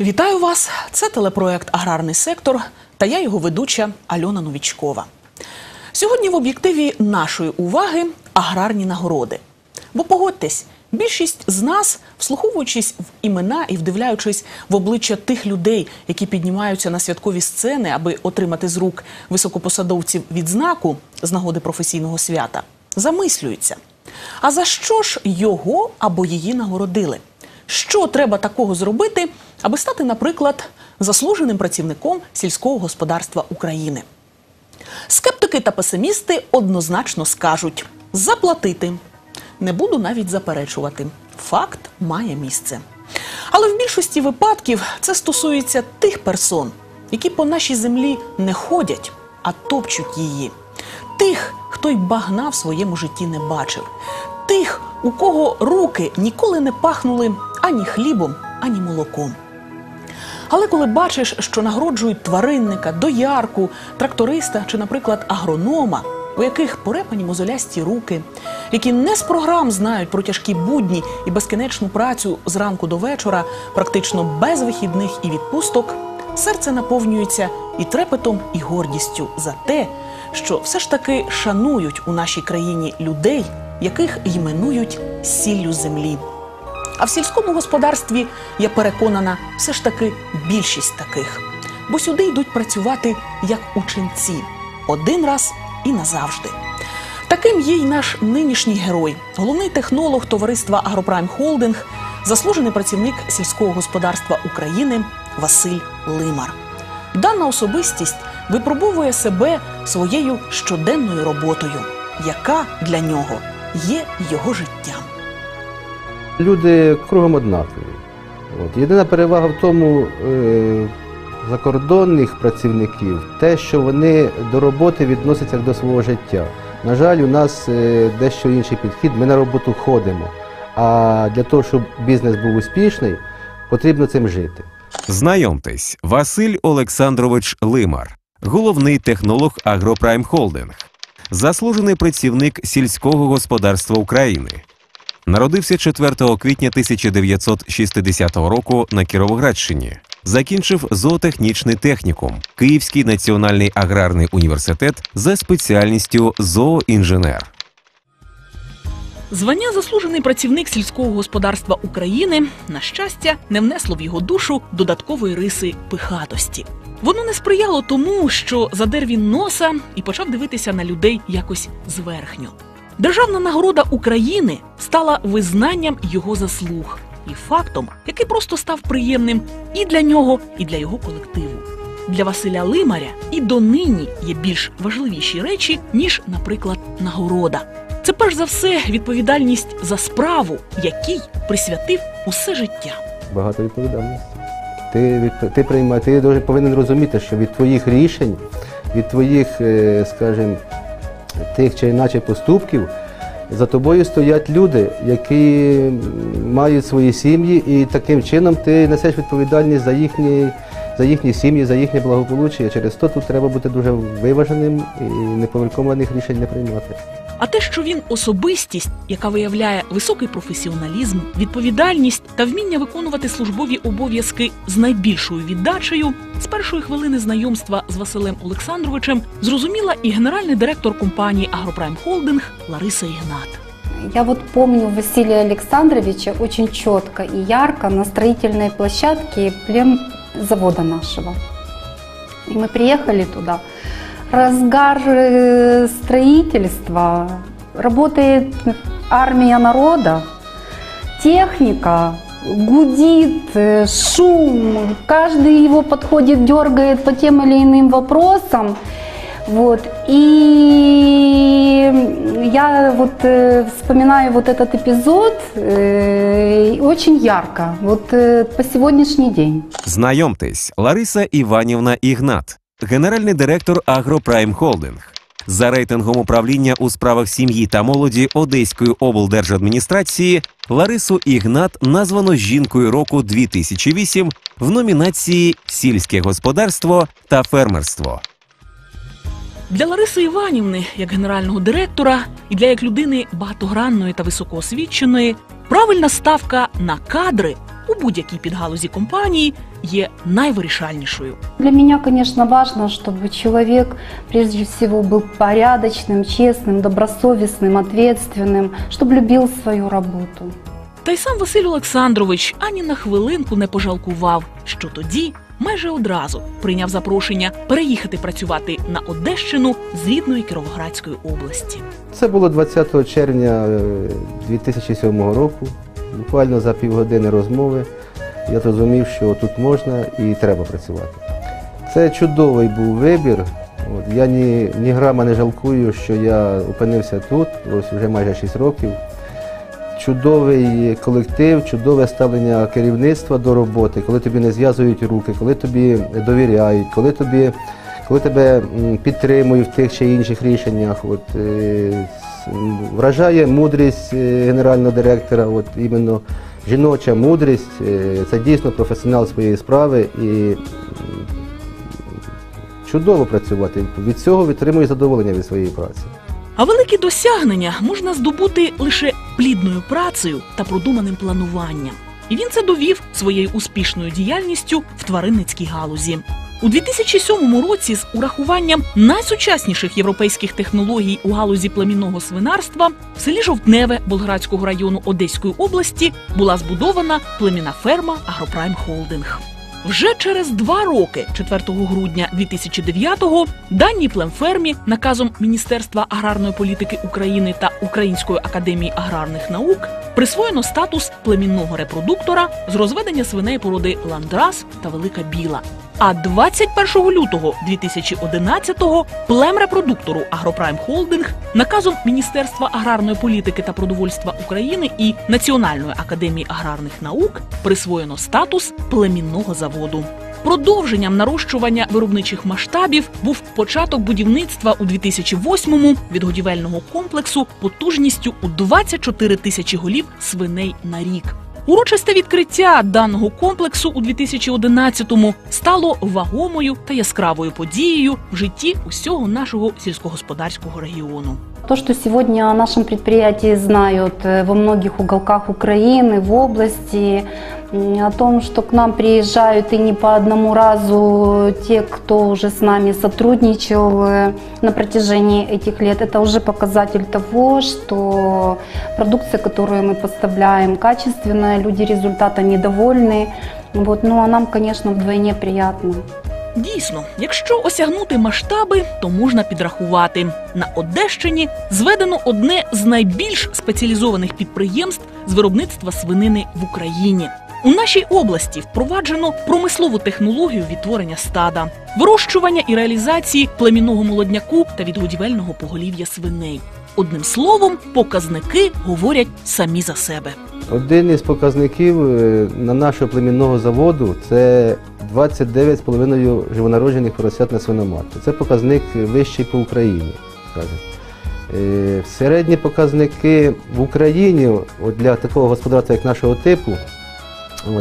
Вітаю вас! Це телепроект Аграрний сектор та я його ведуча Альона Новічкова. Сьогодні в об'єктиві нашої уваги аграрні нагороди. Бо погодьтесь, більшість з нас, вслуховуючись в імена і вдивляючись в обличчя тих людей, які піднімаються на святкові сцени, аби отримати з рук високопосадовців відзнаку з нагоди професійного свята, замислюються. А за що ж його або її нагородили? Що треба такого зробити, аби стати, наприклад, заслуженим працівником сільського господарства України? Скептики та песимісти однозначно скажуть заплатити. Не буду навіть заперечувати. Факт має місце. Але в більшості випадків це стосується тих персон, які по нашій землі не ходять, а топчуть її. Тих, хто й багна в своєму житті не бачив, тих, у кого руки ніколи не пахнули ані хлібом, ані молоком. Але коли бачиш, що нагороджують тваринника, доярку, тракториста чи, наприклад, агронома, у яких порепані мозолясті руки, які не з програм знають про тяжкі будні і безкінечну працю з ранку до вечора, практично без вихідних і відпусток, серце наповнюється і трепетом, і гордістю за те, що все ж таки шанують у нашій країні людей, яких іменують сіллю землі. А в сільському господарстві, я переконана, все ж таки більшість таких. Бо сюди йдуть працювати як ученці один раз і назавжди. Таким є й наш нинішній герой, головний технолог товариства Агропрайм Холдинг, заслужений працівник сільського господарства України Василь Лимар. Дана особистість випробовує себе своєю щоденною роботою, яка для нього є його життям. Люди кругом однакові. От. Єдина перевага в тому е, закордонних працівників те, що вони до роботи відносяться до свого життя. На жаль, у нас е, дещо інший підхід, ми на роботу ходимо. А для того, щоб бізнес був успішний, потрібно цим жити. Знайомтесь, Василь Олександрович Лимар, головний технолог Агропрайм Холдинг, заслужений працівник сільського господарства України. Народився 4 квітня 1960 року на Кіровоградщині. Закінчив зоотехнічний технікум, Київський національний аграрний університет за спеціальністю зооінженер. Звання заслужений працівник сільського господарства України, на щастя, не внесло в його душу додаткової риси пихатості. Воно не сприяло тому, що задер він носа і почав дивитися на людей якось зверхньо. Державна нагорода України стала визнанням його заслуг і фактом, який просто став приємним і для нього, і для його колективу. Для Василя Лимаря і донині є більш важливіші речі, ніж, наприклад, нагорода. Це перш за все відповідальність за справу, якій присвятив усе життя. Багато відповідальності. Ти, від, ти, прийма, ти дуже повинен розуміти, що від твоїх рішень, від твоїх, е, скажімо, тих чи іначе поступків, за тобою стоять люди, які мають свої сім'ї, і таким чином ти несеш відповідальність за їхні, за їхні сім'ї, за їхнє благополуччя. Через то тут треба бути дуже виваженим і неповеркованих рішень не приймати. А те, що він особистість, яка виявляє високий професіоналізм, відповідальність та вміння виконувати службові обов'язки з найбільшою віддачею, з першої хвилини знайомства з Василем Олександровичем зрозуміла і генеральний директор компанії Агропрайм Холдинг Лариса Ігнат. Я вот помню Василия Александровича очень четко и ярко на строительной площадке завода нашего. И мы приехали туда. Разгар э, строительства, работает армия народа, техника, гудит, э, шум, каждый его подходит, дергает по тем или иным вопросам. Вот. И я вот э, вспоминаю вот этот эпизод э, очень ярко, вот э, по сегодняшний день. Знайомтесь, Лариса Іванівна Ігнат, генеральний директор Агропрайм Холдинг. За рейтингом управління у справах сім'ї та молоді Одеської облдержадміністрації Ларису Ігнат названо жінкою року 2008 в номінації Сільське господарство та фермерство. Для Лариси Іванівни, як генерального директора, і для як людини багатогранної та високоосвіченої, правильна ставка на кадри у будь-якій підгалузі компанії є найвирішальнішою. Для меня, конечно, важно, чтобы человек прежде всего был порядочным, честным, добросовестным, ответственным, чтобы любил свою работу. Та й сам Василь Олександрович ані на хвилинку не пожалкував, що тоді майже одразу прийняв запрошення переїхати працювати на Одещину з рідної Кіровоградської області. Це було 20 червня е, 2007 року. Буквально за півгодини розмови я зрозумів, що тут можна і треба працювати. Це чудовий був вибір. От, я ні, ні грама не жалкую, що я опинився тут, ось вже майже 6 років. Чудовий колектив, чудове ставлення керівництва до роботи, коли тобі не зв'язують руки, коли тобі довіряють, коли тобі, коли тебе підтримують в тих чи інших рішеннях. От, е, вражає мудрість е, генерального директора, от іменно жіноча мудрість. е, Це дійсно професіонал своєї справи і чудово працювати. Від цього відтримує задоволення від своєї праці. А великі досягнення можна здобути лише плідною працею та продуманим плануванням. І він це довів своєю успішною діяльністю в тваринницькій галузі. У 2007 році з урахуванням найсучасніших європейських технологій у галузі племінного свинарства в селі Жовтневе Болградського району Одеської області була збудована племінна ферма Агропрайм Холдинг. Вже через два роки, 4 грудня 2009-го, даній племфермі наказом Міністерства аграрної політики України та Української академії аграрних наук присвоєно статус племінного репродуктора з розведення свиней породи ландрас та велика біла. А 21 лютого 2011-го племрепродуктору Агропрайм Холдинг наказом Міністерства аграрної політики та продовольства України і Національної академії аграрних наук присвоєно статус племінного заводу. Продовженням нарощування виробничих масштабів був початок будівництва у 2008-му відгодівельного комплексу потужністю у 24 тисячі голів свиней на рік. Урочисте відкриття даного комплексу у 2011-му стало вагомою та яскравою подією в житті усього нашого сільськогосподарського регіону. То, что сегодня о нашем предприятии знают э, во многих уголках Украины, в области, о том, что к нам приезжают и не по одному разу те, кто уже с нами сотрудничал э, на протяжении этих лет, это уже показатель того, что продукция, которую мы поставляем, качественная, люди результатами довольны. Вот, ну а нам, конечно, вдвойне приятно. Дійсно, якщо осягнути масштаби, то можна підрахувати. На Одещині зведено одне з найбільш спеціалізованих підприємств з виробництва свинини в Україні. У нашій області впроваджено промислову технологію відтворення стада, вирощування і реалізації племінного молодняку та відгодівельного поголів'я свиней. Одним словом, показники говорять самі за себе. Один із показників е, на нашого племінного заводу це 29,5 живонароджених поросят на свиноматку. Це показник вищий по Україні. Е, Середні показники в Україні для такого господарства, як нашого типу,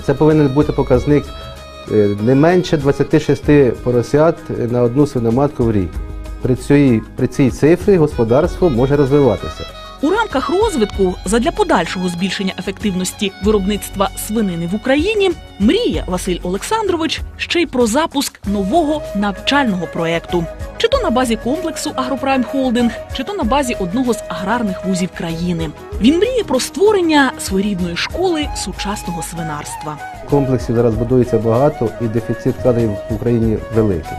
це повинен бути показник е, не менше 26 поросят на одну свиноматку в рік. При цій, при цій цифрі господарство може розвиватися. У рамках розвитку задля подальшого збільшення ефективності виробництва свинини в Україні мріє Василь Олександрович ще й про запуск нового навчального проекту. Чи то на базі комплексу Агропрайм Холдинг, чи то на базі одного з аграрних вузів країни. Він мріє про створення своєрідної школи сучасного свинарства. Комплексів зараз будується багато і дефіцит кадрів в Україні великий.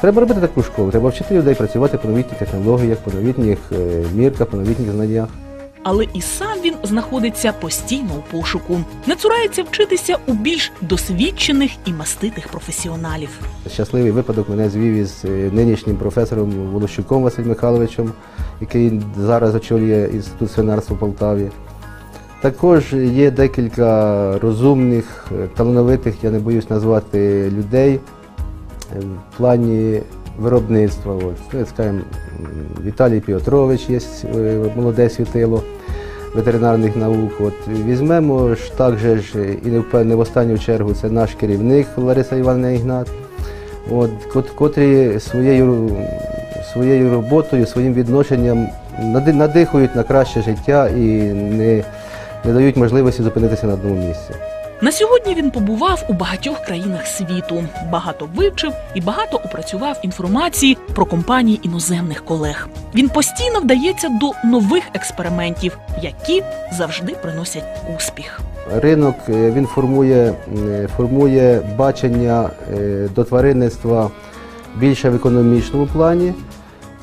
Треба робити таку школу, треба вчити людей працювати по новітніх технологіях, по новітніх е, мірках, по новітніх знаннях. Але і сам він знаходиться постійно у пошуку, не цурається вчитися у більш досвідчених і маститих професіоналів. Щасливий випадок мене звів із е, нинішнім професором Волощуком Василем Михайловичем, який зараз очолює інститут свинарства в Полтаві. Також є декілька розумних, е, талановитих, я не боюсь назвати людей в плані виробництва. Ну, скажімо, Віталій Піотрович є е, молоде світило ветеринарних наук. От, візьмемо ж також ж, і не не в останню чергу це наш керівник Лариса Івановна Ігнат, от, кот- котрі своєю, своєю роботою, своїм відношенням нади- надихають на краще життя і не, не дають можливості зупинитися на одному місці. На сьогодні він побував у багатьох країнах світу, багато вивчив і багато опрацював інформації про компанії іноземних колег. Він постійно вдається до нових експериментів, які завжди приносять успіх. Ринок е, він формує, е, формує бачення е, до тваринництва більше в економічному плані.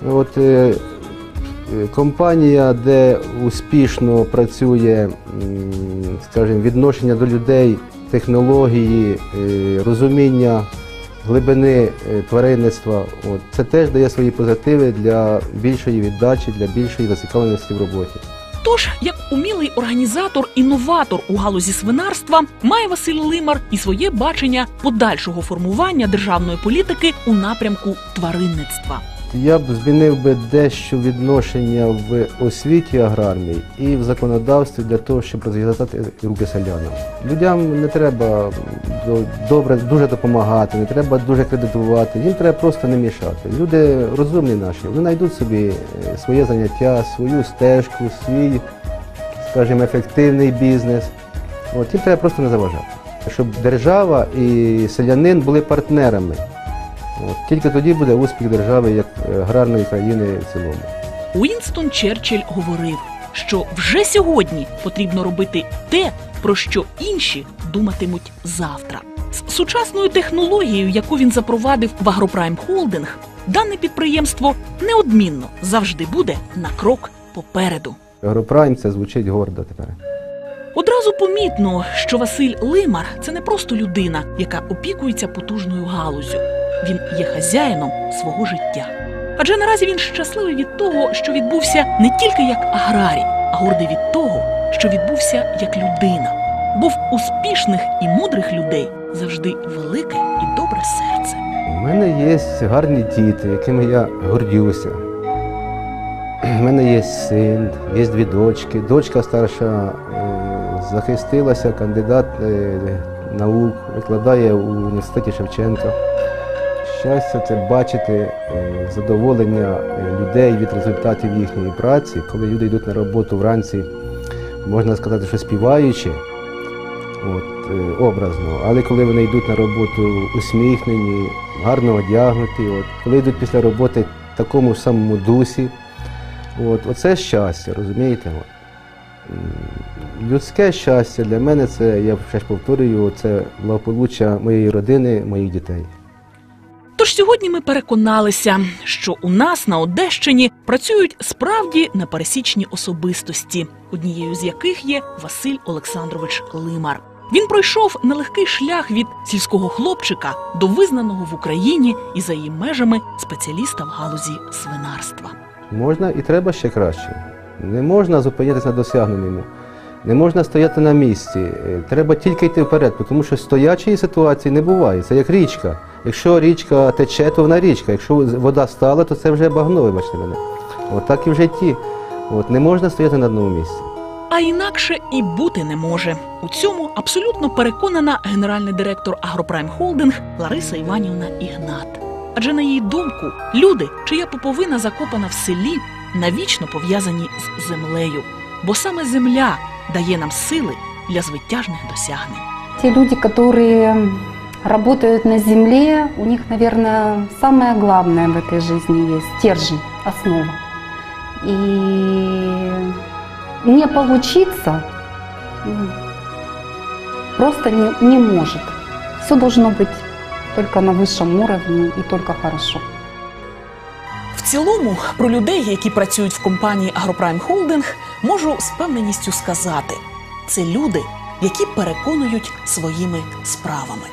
От, компанія, де успішно працює скажімо, відношення до людей, технології, е, розуміння глибини е, тваринництва, от, це теж дає свої позитиви для більшої віддачі, для більшої зацікавленості в роботі. Тож, як умілий організатор, інноватор у галузі свинарства, має Василь Лимар і своє бачення подальшого формування державної політики у напрямку тваринництва. Я б змінив би дещо відношення в освіті аграрній і в законодавстві для того, щоб розв'язати руки селянам. Людям не треба добре дуже допомагати, не треба дуже кредитувати. Їм треба просто не мішати. Люди розумні наші, вони знайдуть собі е, своє заняття, свою стежку, свій, скажімо, ефективний бізнес. От їм треба просто не заважати. Щоб держава і селянин були партнерами. От, тільки тоді буде успіх держави як е, аграрної країни в цілому. Уінстон Черчилль говорив, що вже сьогодні потрібно робити те, про що інші думатимуть завтра. З сучасною технологією, яку він запровадив в Агропрайм Холдинг, дане підприємство неодмінно завжди буде на крок попереду. Агропрайм це звучить гордо тепер. Одразу помітно, що Василь Лимар це не просто людина, яка опікується потужною галузю. Він є хазяїном свого життя. Адже наразі він щасливий від того, що відбувся не тільки як аграрій, а гордий від того, що відбувся як людина. Бо в успішних і мудрих людей завжди велике і добре серце. У мене є гарні діти, якими я гордюся. У мене є син, є дві дочки. Дочка старша е, захистилася, кандидат е, наук, викладає у університеті Шевченка. Щастя це бачити е, задоволення е, людей від результатів їхньої праці, коли люди йдуть на роботу вранці, можна сказати, що співаючи, от, е, образно, але коли вони йдуть на роботу усміхнені, гарно одягнуті, от, коли йдуть після роботи в такому ж самому дусі, от, оце щастя, розумієте? Людське щастя для мене це, я ще повторюю, це благополуччя моєї родини, моїх дітей. Тож сьогодні ми переконалися, що у нас на Одещині працюють справді непересічні особистості, однією з яких є Василь Олександрович Лимар. Він пройшов нелегкий шлях від сільського хлопчика до визнаного в Україні і за її межами спеціаліста в галузі свинарства. Можна і треба ще краще. Не можна зупинятися на досягненому. Не можна стояти на місці. Е, Треба тільки йти вперед, тому що стоячої ситуації не буває. Це як річка. Якщо річка тече, то вона річка. Якщо вода стала, то це вже багно, вибачте мене. От так і в житті. От не можна стояти на одному місці. А інакше і бути не може. У цьому абсолютно переконана генеральний директор Агропрайм Холдинг Лариса Іванівна Ігнат. Адже на її думку, люди, чия поповина закопана в селі, навічно пов'язані з землею, бо саме земля дає нам сили для звитяжних досягнень. Те люди, которые работают на земле, у них, наверное, самое главное в этой жизни есть стержень, основа. И не получиться м, просто не, не может. Все должно быть только на высшем уровне и только хорошо. В цілому про людей, які працюють в компанії Агропрайм Холдинг, можу з певненістю сказати: це люди, які переконують своїми справами.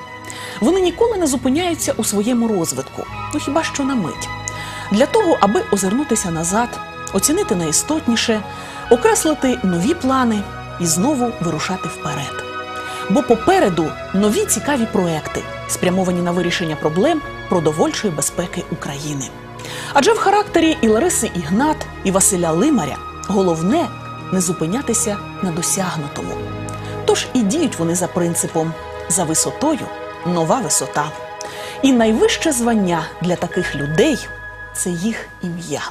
Вони ніколи не зупиняються у своєму розвитку, ну хіба що на мить. Для того, аби озирнутися назад, оцінити найістотніше, окреслити нові плани і знову вирушати вперед. Бо попереду нові цікаві проекти, спрямовані на вирішення проблем продовольчої безпеки України. Адже в характері і Лариси Ігнат, і Василя Лимаря головне не зупинятися на досягнутому. Тож і діють вони за принципом за висотою нова висота. І найвище звання для таких людей це їх ім'я.